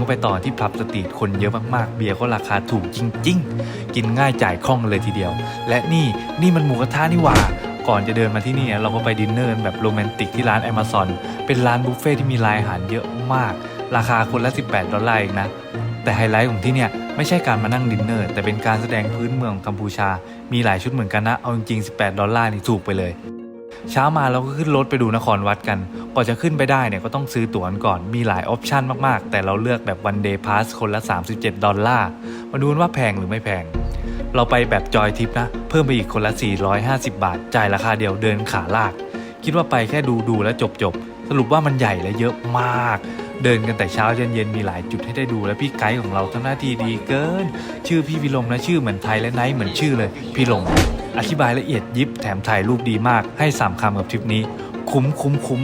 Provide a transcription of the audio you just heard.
ก็ไปต่อที่พับสตรีทคนเยอะมากๆ เบียร์ก็ราคาถูกจริง ๆ กินง่ายจ่ายคล่องเลยทีเดียว และนี่นี่มันหมูกระทะนี่หว่า ก่อนจะเดินมาที่นี่เราก็ไปดินเนอร์แบบโรแมนติกที่ร้าน Amazon เป็นร้านบุฟเฟ่ที่มีรายอาหารเยอะมาก ราคาคนละ 18 ดอลลาร์เองนะ แต่ไฮไลท์ของที่เนี่ยไม่ใช่การมานั่งดินเนอร์ แต่เป็นการแสดงพื้นเมืองกัมพูชา มีหลายชุดเหมือนกันนะ เอาจริงๆ 18 ดอลลาร์นี่ถูกไปเลย เช้ามาเราก็ขึ้นรถไปดูนครวัดกัน กว่าจะขึ้นไปได้เนี่ยก็ต้องซื้อตั๋วก่อนมีหลายออปชันมากๆ แต่เราเลือกแบบวันเดย์พาสคนละ 37 ดอลลาร์มาดูนว่าแพงหรือไม่แพง เราไปแบบจอยทิปนะ เพิ่มไปอีกคนละ 450 บาท จ่ายราคาเดียวเดินขาลาก คิดว่าไปแค่ดูดูแล้วจบจบๆสรุปว่ามันใหญ่และเยอะมาก เดินกันแต่เช้าเย็นๆมีหลายจุดให้ได้ดูและพี่ไกด์ของเราทำหน้าที่ดีเกิน ชื่อพี่พิลมนะชื่อเหมือนไทยและไนท์เหมือนชื่อเลยพี่ลมอธิบายละเอียดยิบแถมถ่ายรูปดีมากให้สามคำกับทริปนี้ คุ้มคุ้มคุ้ม